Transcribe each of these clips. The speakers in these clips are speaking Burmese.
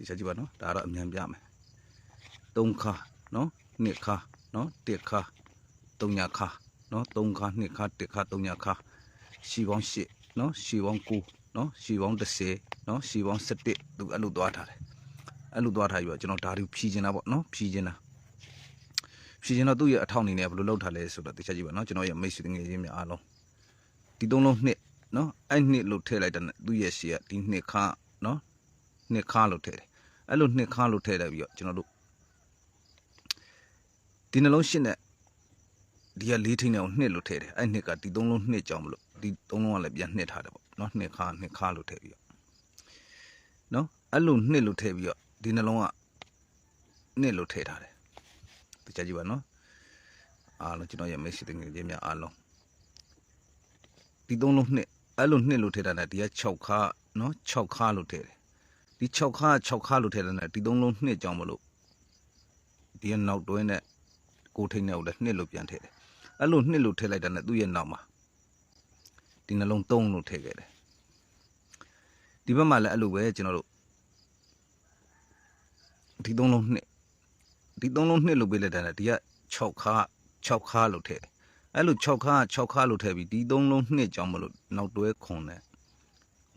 တခြားကြည့်ပါနော်ဒါကတော့အမြန်ပြမယ်3ခါနော်2ခါနော်1ခါ3ညခါနော်3ခါ2ခါ1ခါ3ညခါရှီပေါင်း8နော်ရှီပေါင်း9နော်ရှီပေါင်း10နော်ရှီပေါင်း17သူအဲ့လိုသွားထားတယ်အဲ့လိုသွားထားပြီးတော့ကျွန်တော်ဒါတွေဖြီးနေတာပေါ့နော်ဖြီးနေတာဖြီးနေတာသူ့ရဲ့အထောက်အနေနဲ့ဘယ်လိုလုပ်ထားလဲဆိုတော့တခြားကြည့်ပါနော်ကျွန်တော်ရဲ့မိတ်ဆွေငယ်ချင်းများအားလုံးဒီသုံးလုံးနှစ်နော်အဲ့နှစ်လို့ထည့်လိုက်တဲ့သူ့ရဲ့ရှေ့ကဒီနှစ်ခါနော်နှစ်ခါလို့ထည့်တယ် အဲ့လိုနှစ်ခါလို့ထည့်လိုက်ပြီးတော့ကျွန်တော်တို့ဒီနှလုံးရှင်းတဲ့ဒီကလေးထိန်းတဲ့ကိုနှစ်လို့ထည့်တယ်အဲ့နှစ်ကဒီသုံးလုံးနှစ်ကြောင်မလို့ဒီသုံးလုံးကလည်းပြန်နှစ်ထားတယ်ပေါ့နော်နှစ်ခါနှစ်ခါလို့ထည့်ပြီးတော့နော်အဲ့လိုနှစ်လို့ထည့်ပြီးတော့ဒီနှလုံးကနှစ်လို့ထည့်ထားတယ်တခြားကြည့်ပါနော်အားလုံးကျွန်တော်ရဲ့မိတ်ဆွေငယ်ချင်းများအားလုံးဒီသုံးလုံးနှစ်အဲ့လိုနှစ်လို့ထည့်တာနဲ့ဒီက6ခါနော်6ခါလို့ထည့်တယ် ဒီ6ခါ6ခါလို့ထည့်တယ်နဲ့ဒီသုံးလုံးနှစ်ကြောင်မလို့ဒီကနောက်တွဲနဲ့ကိုထိန်နဲ့ကိုလည်းနှစ်လို့ပြန်ထည့်တယ်အဲ့လိုနှစ်လို့ထည့်လိုက်တာနဲ့သူ့ရဲ့နောက်မှာဒီနှလုံး3လို့ထည့်ခဲ့တယ်ဒီဘက်မှာလည်းအဲ့လိုပဲကျွန်တော်တို့ဒီသုံးလုံးနှစ်ဒီသုံးလုံးနှစ်လို့ပေးလိုက်တာနဲ့ဒီက6ခါ6ခါလို့ထည့်တယ်အဲ့လို6ခါ6ခါလို့ထည့်ပြီးဒီသုံးလုံးနှစ်ကြောင်မလို့နောက်တွဲခွန်နဲ့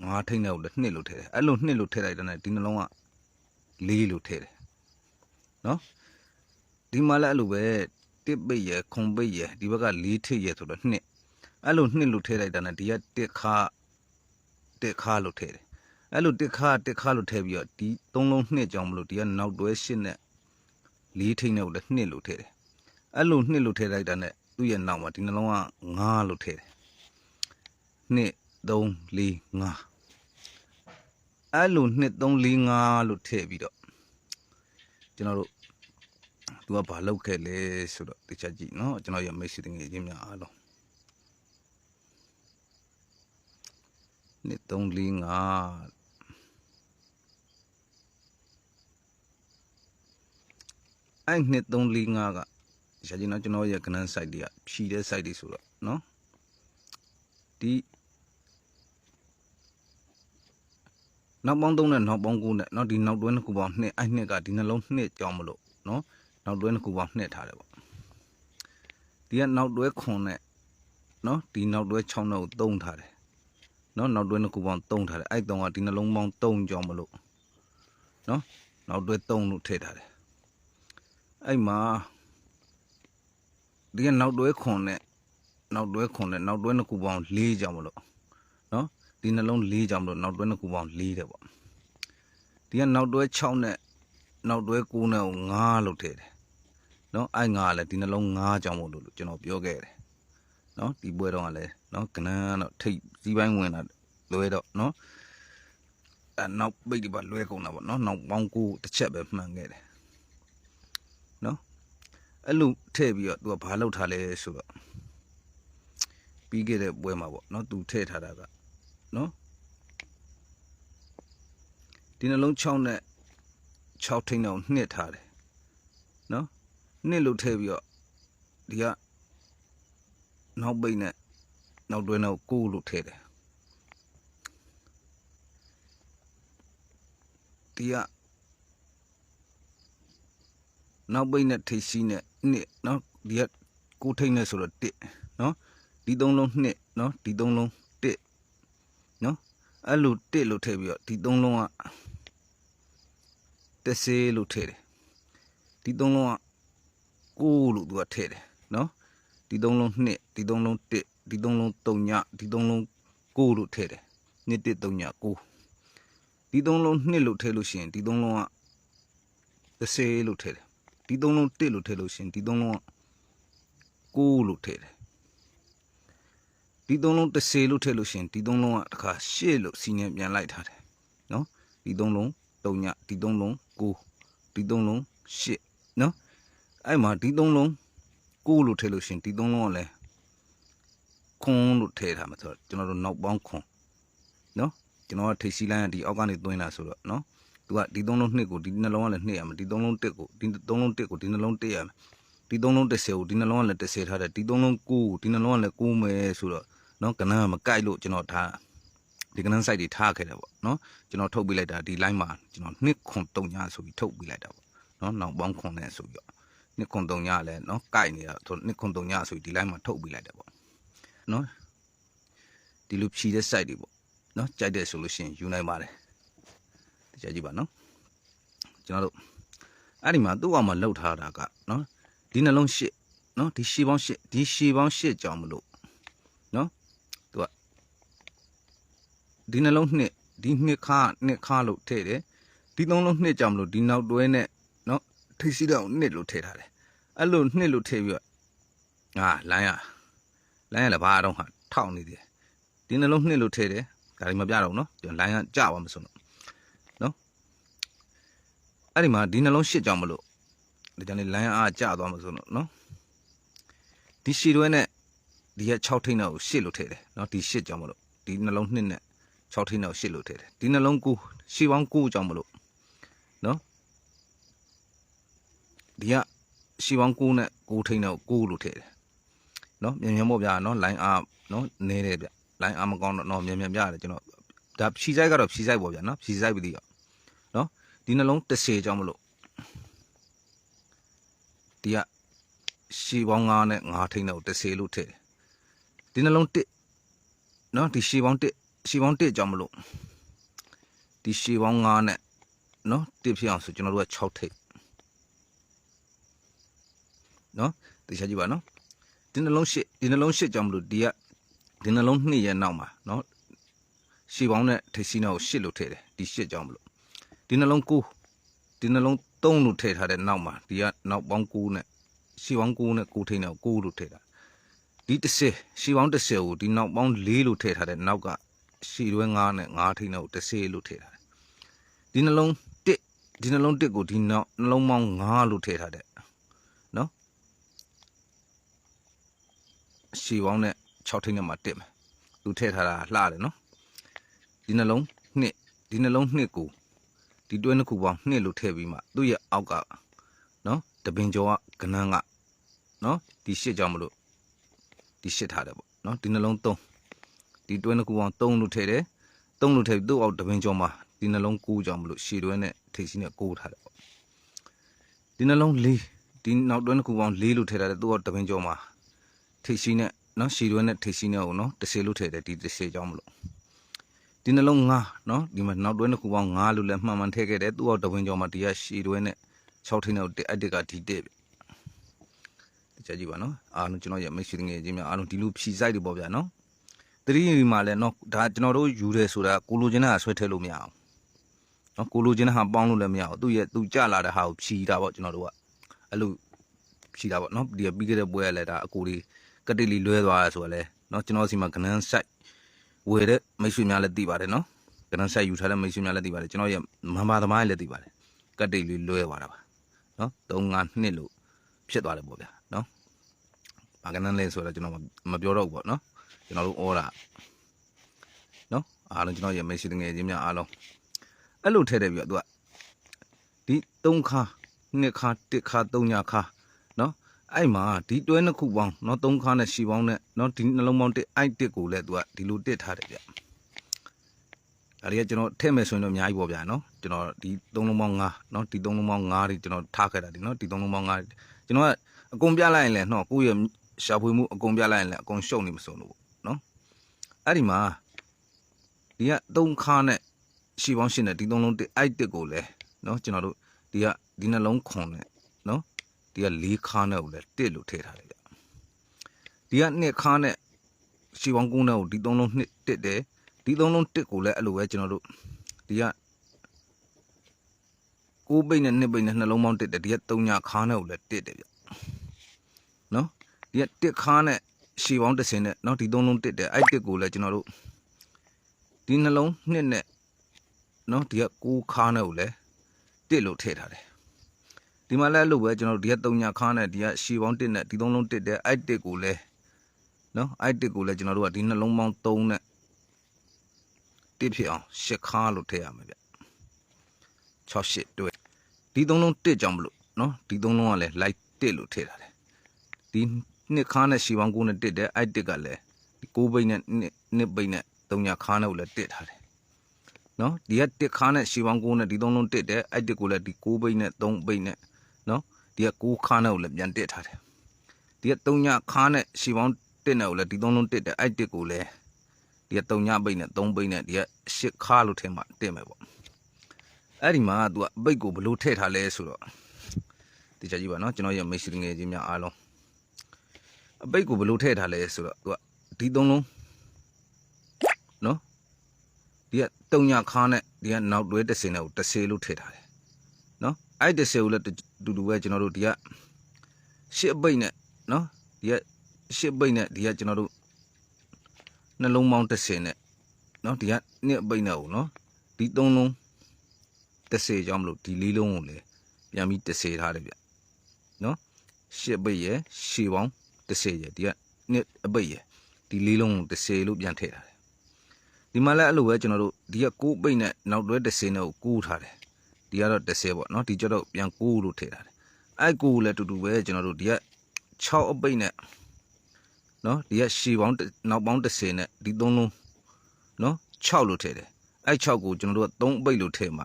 ငါးထိန်နဲ့ကိုလည်းနှစ်လို့ထည့်တယ်အဲ့လိုနှစ်လို့ထည့်လိုက်တာနဲ့ဒီနှလုံးက4လို့ထည့်တယ်နော်ဒီမှာလည်းအဲ့လိုပဲတစ်ပိတ်ရယ်ခုံပိတ်ရယ်ဒီဘက်ကလေးထိပ်ရယ်ဆိုတော့နှစ်အဲ့လိုနှစ်လို့ထည့်လိုက်တာနဲ့ဒီကတစ်ခါတစ်ခါလို့ထည့်တယ်အဲ့လိုတစ်ခါတစ်ခါလို့ထည့်ပြီးတော့ဒီသုံးလုံးနှစ်ကြောင်မလို့ဒီကနောက်တွဲရှစ်နဲ့လေးထိပ်နဲ့ကိုလည်းနှစ်လို့ထည့်တယ်အဲ့လိုနှစ်လို့ထည့်လိုက်တာနဲ့သူ့ရဲ့နောက်မှာဒီနှလုံးကငါးလို့ထည့်တယ်နှစ်3 4 5 အဲ့လိုနှစ်3 4 5လို့ထည့်ပြီးတော့ကျွန်တော်တို့သူကဘာလုပ်ခဲ့လဲဆိုတော့တခြားကြည့်နော်ကျွန်တော်ရမိတ်ဆွေတငယ်ချင်းများအားလုံးနှစ်3 4 5အဲ့နှစ်3 4 5ကတခြားကြည့်နော်ကျွန်တော်ရကနန်း site တွေကဖြီတဲ့ site တွေဆိုတော့နော်ဒီ နောက်ပေါင်း3နဲ့နောက်ပေါင်း9နဲ့နော်ဒီနောက်တွဲနှစ်ခုပေါင်း2အဲ့နှစ်ကဒီနှလုံးနှစ်ကြောင်းမလို့နော်နောက်တွဲနှစ်ခုပေါင်းနှစ်ထားတယ်ပေါ့ဒီကနောက်တွဲခွန်နဲ့နော်ဒီနောက်တွဲ6နဲ့ကိုသုံးထားတယ်နော်နောက်တွဲနှစ်ခုပေါင်းသုံးထားတယ်အဲ့တုံးကဒီနှလုံးပေါင်း3ကြောင်မလို့နော်နောက်တွဲ3လို့ထည့်ထားတယ်အဲ့မှာဒီကနောက်တွဲခွန်နဲ့နောက်တွဲခွန်နဲ့နောက်တွဲနှစ်ခုပေါင်း4ကြောင်မလို့နော် ဒီနှလုံး၄ကြောင့်မလို့နောက်တွဲနှစ်ခုပေါင်း၄တယ်ပေါ့ဒီကနောက်တွဲ6နဲ့နောက်တွဲ9နဲ့9လို့ထည့်တယ်နော်အဲ့9ကလည်းဒီနှလုံး9ကြောင့်မို့လို့ကျွန်တော်ပြောခဲ့တယ်နော်ဒီပွဲတော့ကလည်းနော်ကနန်းတော့ထိတ်စီးပိုင်းဝင်တာလွဲတော့နော်အဲနောက်ပိတ်ဒီပါလွဲကုန်တာပေါ့နော်နောက်ပေါင်းကိုတစ်ချက်ပဲမှန်ခဲ့တယ်နော်အဲ့လိုထည့်ပြီးတော့ तू ကဘာလောက်ထားလဲဆိုတော့ပြီးခဲ့တဲ့ပွဲမှာပေါ့နော် तू ထည့်ထားတာက နော်ဒီနှလုံး6နဲ့6ထိန်းအောင်နှစ်ထားတယ်နော်နှစ်လို့ထည့်ပြီးတော့ဒီကနောက်ပိတ်နဲ့နောက်တွဲနောက်ကိုလို့ထည့်တယ်ဒီကနောက်ပိတ်နဲ့ထိပ်ရှိနဲ့နှစ်နော်ဒီကကိုထိန်းနဲ့ဆိုတော့1နော်ဒီ၃လုံးနှစ်နော်ဒီ၃လုံး အဲ့လိုတစ်လို့ထည့်ပြီးတော့ဒီသုံးလုံးကတက်စေးလို့ထည့်တယ်ဒီသုံးလုံးကကိုလို့သူကထည့်တယ်နော်ဒီသုံးလုံးနှစ်ဒီသုံးလုံးတစ်ဒီသုံးလုံးတုံညဒီသုံးလုံးကိုလို့ထည့်တယ်နှစ်တစ်တုံညကိုဒီသုံးလုံးနှစ်လို့ထည့်လို့ရှိရင်ဒီသုံးလုံးကတက်စေးလို့ထည့်တယ်ဒီသုံးလုံးတစ်လို့ထည့်လို့ရှိရင်ဒီသုံးလုံးကကိုလို့ထည့်တယ် ဒီသုံးလုံးတက်စေးလို့ထည့်လို့ရှိရင်ဒီသုံးလုံးကတခါရှေ့လို့စီနေပြန်လိုက်ထားတယ်နော်ဒီသုံးလုံး3ညဒီ3လုံး9ဒီ3လုံး10နော်အဲ့မှာဒီ3လုံး9လို့ထည့်လို့ရှရင်ဒီ3လုံးကလည်းခွန်းလို့ထည့်ထားမှာဆိုတော့ကျွန်တော်တို့နောက်ပေါင်းခွန်းနော်ကျွန်တော်ကထိပ်စီလိုင်းကဒီအောက်ကနေသွင်းလာဆိုတော့နော်သူကဒီ3လုံး2ကိုဒီနှလုံးကလည်း2ရမယ်ဒီ3လုံး1ကိုဒီ3လုံး1ကိုဒီနှလုံး1ရမယ်ဒီ3လုံး10ကိုဒီနှလုံးကလည်း10ထားတယ်ဒီ3လုံး9ကိုဒီနှလုံးကလည်း9မယ်ဆိုတော့ နော်ကနန်းကမကြိုက်လို့ကျွန်တော်ထားဒီကနန်း site တွေထားခဲ့တယ်ပေါ့နော်ကျွန်တော်ထုတ်ပေးလိုက်တာဒီ line မှာကျွန်တော်နှစ်ခွန်တုံညာဆိုပြီးထုတ်ပေးလိုက်တာပေါ့နော်နောက်ပေါင်းခွန်နဲ့ဆိုပြီးတော့နှစ်ခွန်တုံညာလည်းနော်ကိုက်နေတာဆိုနှစ်ခွန်တုံညာဆိုပြီးဒီ line မှာထုတ်ပေးလိုက်တယ်ပေါ့နော်ဒီလိုဖြီးတဲ့ site တွေပေါ့နော်ကြိုက်တဲ့ဆိုလို့ရှိရင်ယူနိုင်ပါတယ်တကြကြည့်ပါနော်ကျွန်တော်တို့အဲ့ဒီမှာသူ့အောင်မှာလှုပ်ထားတာကနော်ဒီနှလုံးရှစ်နော်ဒီရှည်ပေါင်းရှစ်ဒီရှည်ပေါင်းရှစ်ကြောင်မလို့နော်သူက ဒီနှလုံးနှစ်ဒီနှစ်ခါနှစ်ခါလို့ထည့်တယ်ဒီသုံးလုံးနှစ်ကြောင်မလို့ဒီနောက်တွဲနဲ့နော်ထိပ်စီးတော့နှစ်လို့ထည့်ထားတယ်အဲ့လိုနှစ်လို့ထည့်ပြီးတော့အာလိုင်းရလိုင်းရလည်းဘာတော့ဟာထောက်နေတယ်ဒီနှလုံးနှစ်လို့ထည့်တယ်ဒါတွေမပြတော့ဘူးနော်ဒီလိုင်းကကြပါမစုံတော့နော်အဲ့ဒီမှာဒီနှလုံးရှစ်ကြောင်မလို့ဒါကြောင့်လေလိုင်းအားကြသွားမစုံတော့နော်ဒီရှည်တွဲနဲ့ဒီက6ထိန်းတော့ကိုရှစ်လို့ထည့်တယ်နော်ဒီရှစ်ကြောင်မလို့ဒီနှလုံးနှစ်နဲ့ 6ထိန်းတော့ရှစ်လို့ထည့်တယ်ဒီနှလုံး9ရှည်ပေါင်း9ကြောင်မလို့နော်ဒီကရှည်ပေါင်း9နဲ့9ထိန်းတော့9လို့ထည့်တယ်နော်မြန်မြန်ပေါ့ဗျာနော်လိုင်းအားနော်နေတယ်ဗျလိုင်းအားမကောင်းတော့နော်မြန်မြန်ပြရတယ်ကျွန်တော်ဒါဖြီဆိုင်ကတော့ဖြီဆိုင်ပေါ့ဗျာနော်ဖြီဆိုင်ပြီးတော့နော်ဒီနှလုံး30ကြောင်မလို့ဒီကရှည်ပေါင်း9နဲ့9ထိန်းတော့30လို့ထည့်တယ်ဒီနှလုံး1နော်ဒီရှည်ပေါင်း1 ရှည်ပေါင်း1ကြောင်မလို့ဒီရှည်ပေါင်း9နဲ့နော်1ဖြစ်အောင်ဆိုကျွန်တော်တို့က6ထိပ်နော်သိချကြည့်ပါနော်ဒီနှလုံး8ဒီနှလုံး8ကြောင်မလို့ဒီကဒီနှလုံး2ရဲ့နောက်မှာနော်ရှည်ပေါင်းနဲ့ထိပ်စီးနောက်ကို8လို့ထည့်တယ်ဒီ8ကြောင်မလို့ဒီနှလုံး9ဒီနှလုံး3လို့ထည့်ထားတဲ့နောက်မှာဒီကနောက်ပေါင်း9နဲ့ရှည်ပေါင်း9နဲ့9ထိပ်နောက်9လို့ထည့်တာဒီ30ရှီပေါင်း30ကိုဒီနောက်ပေါင်း4လို့ထည့်ထားတဲ့နောက်က ရှီတွဲ9နဲ့9ထိန်းတော့30လို့ထည့်ထားတယ်ဒီနှလုံး1ဒီနှလုံး1ကိုဒီနောက်နှလုံးပေါင်း9လို့ထည့်ထားတဲ့နော်ရှီပေါင်းနဲ့6ထိန်းနဲ့မှတက်မယ်သူထည့်ထားတာလှတယ်နော်ဒီနှလုံး2ဒီနှလုံး2ကိုဒီတွဲနှစ်ခုပေါင်း2လို့ထည့်ပြီးမှသူ့ရဲ့အောက်ကနော်တပင်ကျော်ကကနန်းကနော်ဒီရှစ်ကြောင့်မလို့ဒီရှစ်ထားတယ်ပေါ့နော်ဒီနှလုံး3 ဒီတွဲနှစ်ခုပေါင်း3လို့ထည့်တယ်3လို့ထည့်ပြီးသူ့အောက်တပင်ကျော်မှာဒီနှလုံး9ကြောင်မလို့ရှည်တွဲနဲ့ထိပ်စီးနဲ့9ထားတယ်ပေါ့ဒီနှလုံး4ဒီနောက်တွဲနှစ်ခုပေါင်း4လို့ထည့်ထားတယ်သူ့အောက်တပင်ကျော်မှာထိပ်စီးနဲ့နော်ရှည်တွဲနဲ့ထိပ်စီးနဲ့ကိုနော်30လို့ထည့်တယ်ဒီ30ကြောင်မလို့ဒီနှလုံး9နော်ဒီမှာနောက်တွဲနှစ်ခုပေါင်း9လို့လည်းမှန်မှန်ထည့်ခဲ့တယ်သူ့အောက်တပင်ကျော်မှာဒီကရှည်တွဲနဲ့6ထိပ်နဲ့တက်အတက်ကဒီတက်ပဲကြည့်ကြည့်ပါနော်အားလုံးကျွန်တော်ရဲ့မိတ်ဆွေငယ်ချင်းများအားလုံးဒီလိုဖြီဆိုင်တွေပေါ့ဗျာနော် တတိယဒီမှာလဲနော်ဒါကျွန်တော်တို့ယူတယ်ဆိုတာကိုလိုချင်တဲ့ဟာဆွဲထည့်လို့မရအောင်နော်ကိုလိုချင်တဲ့ဟာပေါင်းလို့လည်းမရအောင်သူ့ရဲ့သူကြလာတဲ့ဟာကိုဖြီတာပေါ့ကျွန်တော်တို့ကအဲ့လိုဖြီတာပေါ့နော်ဒီပြီးခဲ့တဲ့ပွဲကလည်းဒါအကိုလေးကတိလီလွဲသွားရဆိုတော့လဲနော်ကျွန်တော်စီမှာကနန်းဆိုင်ဝယ်တဲ့မိတ်ဆွေများလည်းသိပါတယ်နော်ကနန်းဆိုင်ယူထားတဲ့မိတ်ဆွေများလည်းသိပါတယ်ကျွန်တော်ရဲ့မမသမားလည်းသိပါတယ်ကတိလီလွဲသွားတာပါနော်3 5နှစ်လို့ဖြစ်သွားတယ်ပေါ့ဗျာနော်ဘာကနန်းလဲဆိုတော့ကျွန်တော်မပြောတော့ဘူးပေါ့နော် ကျွန်တော်တို့ဩတာနော်အားလုံးကျွန်တော်ရဲ့မေရှိတငယ်ချင်းများအားလုံးအဲ့လိုထည့်တယ်ပြီးတော့ तू ကဒီ3ခါ2ခါ1ခါ3ညခါနော်အဲ့မှာဒီတွဲနှစ်ခုပေါင်းနော်3ခါနဲ့ရှီပေါင်းနဲ့နော်ဒီနှလုံးပေါင်း1အိုက်1ကိုလည်း तू ကဒီလိုတစ်ထားတယ်ဗျဒါတွေကကျွန်တော်ထည့်မယ်ဆိုရင်တော့အများကြီးပေါ့ဗျာနော်ကျွန်တော်ဒီ3လုံးပေါင်း5နော်ဒီ3လုံးပေါင်း5တွေကျွန်တော်ထားခဲ့တာဒီနော်ဒီ3လုံးပေါင်း5ကျွန်တော်ကအကုန်ပြလိုက်ရင်လည်းနော်ကိုယ့်ရဲ့ရှာဖွေမှုအကုန်ပြလိုက်ရင်လည်းအကုန်ရှုံနေမစုံလို့ပေါ့နော် အဲ့ဒီမှာဒီကသုံးခါနဲ့ရှီပေါင်းရှင်းတဲ့ဒီသုံးလုံးတစ်အိုက်တစ်ကိုလည်းနော်ကျွန်တော်တို့ဒီကဒီနှလုံးခွန်နဲ့နော်ဒီကလေးခါနဲ့ကိုလည်းတစ်လို့ထည့်ထားတယ်ဗျဒီကနှစ်ခါနဲ့ရှီပေါင်းကုန်းနဲ့ကိုဒီသုံးလုံးနှစ်တစ်တယ်ဒီသုံးလုံးတစ်ကိုလည်းအဲ့လိုပဲကျွန်တော်တို့ဒီကကိုးပိတ်နဲ့နှစ်ပိတ်နဲ့နှလုံးပေါင်းတစ်တယ်ဒီကသုံးညခါနဲ့ကိုလည်းတစ်တယ်ဗျနော်ဒီကတစ်ခါနဲ့ ရှည်ပေါင်း30နဲ့เนาะဒီသုံးလုံးတစ်တယ်အဲ့တစ်ကိုလည်းကျွန်တော်တို့ဒီနှလုံးနှစ်နဲ့เนาะဒီက6ခါနဲ့ကိုလည်းတစ်လို့ထည့်ထားတယ်ဒီမှာလည်းအဲ့လိုပဲကျွန်တော်တို့ဒီက3ညခါနဲ့ဒီကရှည်ပေါင်းတစ်နဲ့ဒီသုံးလုံးတစ်တယ်အဲ့တစ်ကိုလည်းเนาะအဲ့တစ်ကိုလည်းကျွန်တော်တို့ကဒီနှလုံးပေါင်း3နဲ့တစ်ဖြစ်အောင်10ခါလို့ထည့်ရမှာဗျ6 8တွေ့ဒီသုံးလုံးတစ်ကြောင့်မလို့เนาะဒီသုံးလုံးကလည်း light တစ်လို့ထည့်ထားတယ် ဒီ နှစ်ခါနဲ့ရှီပေါင်း9နဲ့တစ်တယ်အဲ့တစ်ကလည်းဒီ9ဘိတ်နဲ့နှစ်နှစ်ဘိတ်နဲ့3 3ညခါနဲ့ကိုလည်းတစ်ထားတယ်နော်ဒီကတစ်ခါနဲ့ရှီပေါင်း9နဲ့ဒီသုံးလုံးတစ်တယ်အဲ့တစ်ကိုလည်းဒီ6ဘိတ်နဲ့3ဘိတ်နဲ့နော်ဒီက9ခါနဲ့ကိုလည်းပြန်တစ်ထားတယ်ဒီက3ညခါနဲ့ရှီပေါင်းတစ်နဲ့ကိုလည်းဒီသုံးလုံးတစ်တယ်အဲ့တစ်ကိုလည်းဒီက3ညဘိတ်နဲ့3ဘိတ်နဲ့ဒီက10ခါလို့ထင်မှတစ်မယ်ပေါ့အဲ့ဒီမှာ तू ကအဘိတ်ကိုဘလို့ထည့်ထားလဲဆိုတော့ဒီချက်ကြီးပါနော်ကျွန်တော်ရဲ့မိတ်ဆွေငယ်ချင်းများအားလုံး အဘိတ်ကိုဘလို့ထည့်ထားလဲဆိုတော့ तू ကဒီသုံးလုံးနော်ဒီကတုံညာခါနဲ့ဒီကနောက်တွဲတစ်စင်နဲ့ကိုတစ်စေလို့ထည့်ထားတယ်နော်အဲ့တစ်စေကိုလည်းတူတူပဲကျွန်တော်တို့ဒီကရှစ်ပိတ်နဲ့နော်ဒီကရှစ်ပိတ်နဲ့ဒီကကျွန်တော်တို့နှလုံးပေါင်းတစ်စင်နဲ့နော်ဒီကနှစ်ပိတ်နဲ့ကိုနော်ဒီသုံးလုံးတစ်စေကြောင့်မလို့ဒီလေးလုံးကိုလည်းပြန်ပြီးတစ်စေထားတယ်ဗျနော်ရှစ်ပိတ်ရယ်ရှည်ပေါင်း တစ်စေရယ်ဒီကနှစ်အပိတ်ရယ်ဒီလေးလုံးကိုတစ်စေလို့ပြန်ထည့်ထားတယ်ဒီမှာလည်းအဲ့လိုပဲကျွန်တော်တို့ဒီကကိုးပိတ်နဲ့နောက်တွဲတစ်စင်းနဲ့ကိုကူးထားတယ်ဒီကတော့တစ်စဲပေါ့နော်ဒီကျတော့ပြန်ကူးလို့ထည့်ထားတယ်အဲ့ကူးလည်းတူတူပဲကျွန်တော်တို့ဒီက6အပိတ်နဲ့နော်ဒီကရှည်ပေါင်းတစ်နောက်ပေါင်းတစ်စင်းနဲ့ဒီသုံးလုံးနော်6လို့ထည့်တယ်အဲ့6ကိုကျွန်တော်တို့က3အပိတ်လို့ထည့်မှ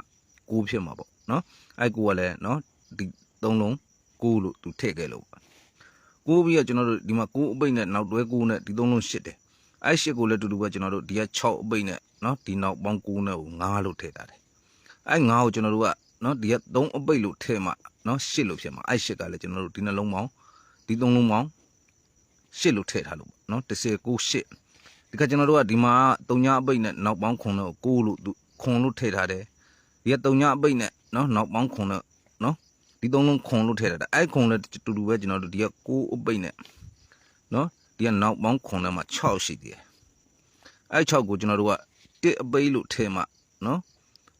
9ဖြစ်မှာပေါ့နော်အဲ့ကူကလည်းနော်ဒီသုံးလုံး9လို့သူထည့်ခဲ့လို့ပေါ့ ကိုးပြီးကကျွန်တော်တို့ဒီမှာကိုးအပိတ်နဲ့နောက်တွဲကိုးနဲ့ဒီသုံးလုံးရှစ်တယ်အဲ့ရှစ်ကိုလည်းတူတူပဲကျွန်တော်တို့ဒီက6အပိတ်နဲ့နော်ဒီနောက်ပေါင်းကိုးနဲ့ကို9လို့ထည့်တာတယ်အဲ့9ကိုကျွန်တော်တို့ကနော်ဒီက3အပိတ်လို့ထည့်မှနော်ရှစ်လို့ဖြစ်မှာအဲ့ရှစ်ကလည်းကျွန်တော်တို့ဒီနှလုံးပေါင်းဒီသုံးလုံးပေါင်းရှစ်လို့ထည့်ထားလို့ပေါ့နော်19 8ဒီကကျွန်တော်တို့ကဒီမှာတုံညာအပိတ်နဲ့နောက်ပေါင်းခွန်တော့ကိုလို့ခွန်လို့ထည့်ထားတယ်ဒီကတုံညာအပိတ်နဲ့နော်နောက်ပေါင်းခွန်တော့ ဒီသုံးလုံးခွန်လို့ထည့်ထားတာအဲ့ခွန်လည်းတူတူပဲကျွန်တော်တို့ဒီက6အပိတ်နဲ့နော်ဒီကနောက်ပေါင်းခွန်ထဲမှာ6ရှိသေးတယ်အဲ့6ကိုကျွန်တော်တို့က1အပိတ်လို့ထည့်မှနော်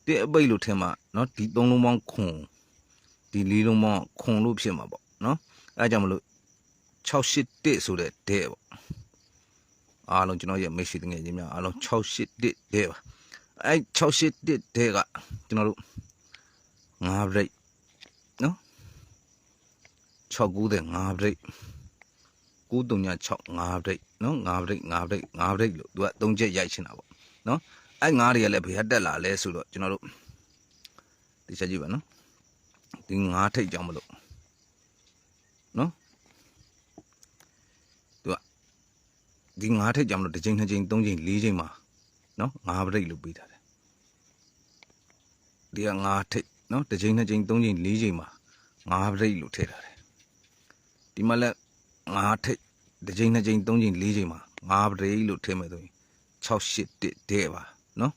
1အပိတ်လို့ထည့်မှနော်ဒီသုံးလုံးပေါင်းခွန်ဒီလေးလုံးပေါင်းခွန်လို့ဖြစ်မှာပေါ့နော်အဲ့ကြောင့်မလို့681ဆိုတဲ့ဒဲပေါ့အားလုံးကျွန်တော်ရဲ့မိတ်ဆွေတငယ်ချင်းများအားလုံး681ဒဲပါအဲ့681ဒဲကကျွန်တော်တို့9 break 6 9တဲ့5 break 9365 break နော်5 break 5 break 5 break လို့သူက၃ချက်ရိုက်ချင်တာပေါ့နော်အဲ့ငါးတွေကလည်းဘယ်ကတက်လာလဲဆိုတော့ကျွန်တော်တို့ဒီချက်ကြည့်ပါနော်ဒီငါးထိတ်ကြောင်းမလို့နော်သူကဒီငါးထိတ်ကြောင်းမလို့တစ်ချိန်နှစ်ချိန်သုံးချိန်လေးချိန်မှာနော်ငါး break လို့ပြီးထားတယ်ဒီကငါးထိတ်နော်တစ်ချိန်နှစ်ချိန်သုံးချိန်လေးချိန်မှာငါး break လို့ထည့်ထားတယ် ဒီမှာလည်းငါးထိတ်တစ်ချိန်နှစ်ချိန်သုံးချိန်လေးချိန်မှာငါးပရိလို့ထည့်မယ်ဆိုရင်6 8တဲ့တဲ့ပါနော်